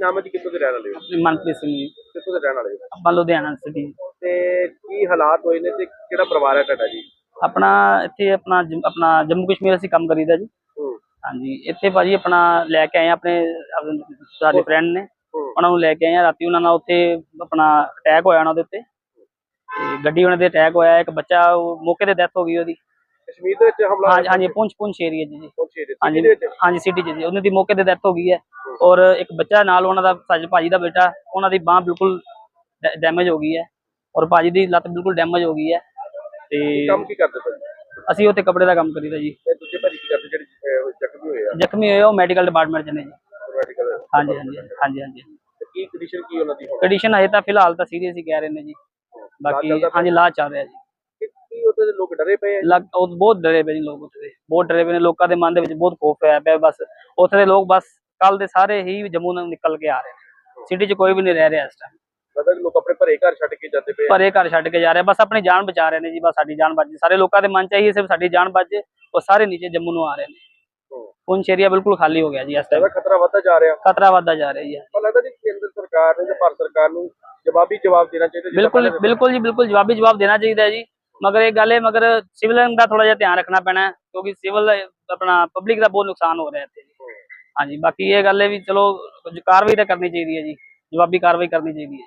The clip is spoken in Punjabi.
ਨਾਮ ਹੈ ਜੀ? ਕਿੱਥੋਂ ਦੇ ਰਹਿਣ ਵਾਲੇ ਹੋ? ਆਪਣੀ ਮਨਪ੍ਰੀਤ ਸਿੰਘ ਜੀ। ਕਿੱਥੋਂ ਦੇ ਰਹਿਣ ਵਾਲੇ ਹੋ? ਆਪਾਂ ਲੁਧਿਆਣਾ ਸਿਟੀ ਤੇ ਕੀ ਹਾਲਾਤ ਹੋਏ ਨੇ ਤੇ ਕਿਹੜਾ ਪਰਿਵਾਰ ਹੈ ਤੁਹਾਡਾ ਜੀ? ਆਪਣਾ ਇੱਥੇ ਆਪਣਾ ਜੰਮ- ਆਪਣਾ ਜੰਮੂ ਕਸ਼ਮੀਰ ਅਸੀਂ ਕੰਮ ਕਰੀਦਾ ਜੀ। ਹੂੰ। ਹਾਂਜੀ ਇੱਥੇ ਭਾਜੀ ਆਪਣਾ ਲੈ ਕੇ ਆਏ ਆ ਆਪਣੇ ਆਪਣੇ ਸਾਡੇ ਫਰੈਂਡ ਨੇ। ਹੂੰ। ਉਹਨਾਂ ਨੂੰ ਲੈ ਕੇ ਆਏ ਆ। ਰਾਤੀ ਉਹਨਾਂ ਨਾਲ ਉੱਥੇ ਆਪਣਾ ਅਟੈਕ ਹੋਇਆ ਉਹਨਾਂ ਦੇ ਉੱਤੇ। ਤੇ ਗੱਡੀ ਉਹਨਾਂ ਦੇ ਅਟੈਕ ਹੋਇਆ। ਇੱਕ ਬੱਚਾ ਉਹ ਮੌਕੇ ਤੇ ਡੈਥ ਹੋ ਗਈ ਉਹਦੀ। ਕਸ਼ਮੀਰ ਦੇ ਵਿੱਚ ਹਮਲਾ ਹਾਂਜੀ ਹਾਂਜੀ ਪੁੰਛ ਪੁੰਛ ਏਰੀਆ ਜੀ। ਜੀ ਦੇ ਹਾਂਜੀ ਹਾਂਜੀ ਸਿਟੀ ਚ ਜੀ। ਉਹਨਾਂ ਦੀ ਮੌਕੇ ਤੇ ਡੈਥ ਹੋ ਗਈ ਹੈ। ਔਰ ਇੱਕ ਬੱਚਾ ਨਾਲ ਉਹਨਾਂ ਦਾ ਸਾਜ ਭਾਜੀ ਦਾ ਬੇਟਾ ਉਹਨਾਂ ਦੀ ਬਾਹ ਬਿਲਕੁਲ ਡੈਮੇਜ ਹੋ ਗਈ ਹੈ ਔਰ ਭਾਜੀ ਦੀ ਲੱਤ ਬਿਲਕੁਲ ਡੈਮੇਜ ਹੋ ਗਈ ਹੈ। ਤੇ ਕੰਮ ਕੀ ਕਰਦੇ ਭਾਜੀ? ਅਸੀਂ ਉੱਥੇ ਕੱਪੜੇ ਦਾ ਕੰਮ ਕਰੀਦਾ ਜੀ। ਤੇ ਦੂਜੇ ਭਾਜੀ ਕੀ ਕਰਦੇ ਜਿਹੜੇ ਜ਼ਖਮੀ ਹੋਏ ਆ? ਜ਼ਖਮੀ ਹੋਏ ਉਹ ਮੈਡੀਕਲ ਡਿਪਾਰਟਮੈਂਟ ਚ ਨੇ ਜੀ। ਮੈਡੀਕਲ ਹਾਂਜੀ ਹਾਂਜੀ ਹਾਂਜੀ ਹਾਂਜੀ। ਕੀ ਕੰਡੀਸ਼ਨ ਕੀ ਉਹਨਾਂ ਦੀ ਕੰਡੀਸ਼ਨ ਹਜੇ ਤਾਂ ਫਿਲਹਾਲ ਤਾਂ ਸੀਰੀਅਸ ਹੀ ਕਹਿ ਰਹੇ ਨੇ ਜੀ। ਬਾਕੀ? ਹਾਂਜੀ ਇਲਾਜ ਚੱਲ ਰਿਹਾ ਜੀ। ਕਿ ਉੱਥੇ ਦੇ ਲੋਕ ਡਰੇ ਪਏ ਲੱਗ ਬਹੁਤ ਡਰੇ ਪਏ ਨੇ ਲੋਕ ਉੱਥੇ ਬਹੁਤ ਡਰੇ ਪਏ ਨੇ ਲੋਕਾਂ ਦੇ ਮਨ ਦੇ ਵਿੱਚ ਬਹੁਤ ਖੋਫ ਪਿਆ ਬਸ। ਉੱਥੇ ਦੇ ਲੋਕ ਬਸ ਕੱਲ ਦੇ ਸਾਰੇ ਹੀ ਜੰਮੂ ਨੂੰ ਨਿਕਲ ਕੇ ਆ ਰਹੇ ਨੇ। ਸਿਟੀ 'ਚ ਕੋਈ ਵੀ ਨਹੀਂ ਰਹਿ ਰਿਹਾ ਇਸ ਟਾਈਮ ਕਿ ਲੋਕ ਆਪਣੇ ਘਰੇ ਘਰ ਛੱਡ ਕੇ ਜਾਂਦੇ ਪਏ। ਭਰੇ ਘਰ ਛੱਡ ਕੇ ਜਾ ਰਹੇ ਬਸ ਆਪਣੀ ਜਾਨ ਬਚਾ ਰਹੇ ਨੇ ਜੀ ਬਸ ਸਾਡੀ ਜਾਨ ਬਚ ਜੇ। ਸਾਰੇ ਲੋਕਾਂ ਦੇ ਮਨ 'ਚ ਇਹੀ ਸਿਰਫ ਸਾਡੀ ਜਾਨ ਬਚ ਜੇ ਉਹ ਸਾਰੇ ਨੀਚੇ ਜੰਮੂ ਨੂੰ ਆ ਰਹੇ ਨੇ। ਹੂੰ। ਪੁੰਛ ਏਰੀਆ ਬਿਲਕੁਲ ਖਾਲੀ ਹੋ ਗਿਆ ਜੀ ਇਸ ਟਾਈਮ ਖਤਰਾ ਵੱਧਦਾ ਜਾ ਰਿਹਾ। ਖਤਰਾ ਵੱਧਦਾ ਜਾ ਰਿਹਾ ਜੀ। ਪਰ ਲੱਗਦਾ ਜੀ ਕੇਂਦਰ ਸਰਕਾਰ ਨੇ ਜਾਂ ਭਾਰਤ ਸਰਕਾਰ ਨੂੰ ਜਵਾਬੀ ਜਵਾਬ ਦੇਣਾ ਚਾਹੀਦਾ ਬਿਲਕੁਲ ਬਿਲਕੁਲ ਜੀ ਬਿਲਕੁਲ ਜਵਾਬੀ ਜਵਾਬ ਦੇਣਾ ਚਾਹੀਦਾ ਜੀ। ਮਗਰ ਇਹ ਗੱਲ ਹੈ ਮਗਰ ਸਿਵਲ ਦਾ ਥੋੜਾ ਜਿਹਾ ਧਿਆਨ ਰੱਖਣਾ ਪੈਣਾ ਕਿਉਂਕਿ ਸਿਵਲ ਆਪਣਾ ਪਬਲਿਕ ਦਾ ਬਹੁਤ ਨੁਕਸਾਨ ਹੋ ਰਿਹਾ ਇੱਥੇ ਹਾਂਜੀ, ਬਾਕੀ ਇਹ ਗੱਲ ਹੈ ਵੀ ਚਲੋ ਕੁਝ ਕਾਰਵਾਈ ਤਾਂ ਕਰਨੀ ਚਾਹੀਦੀ ਹੈ ਜੀ, ਜਵਾਬੀ ਕਾਰਵਾਈ ਕਰਨੀ ਚਾਹੀਦੀ ਹੈ।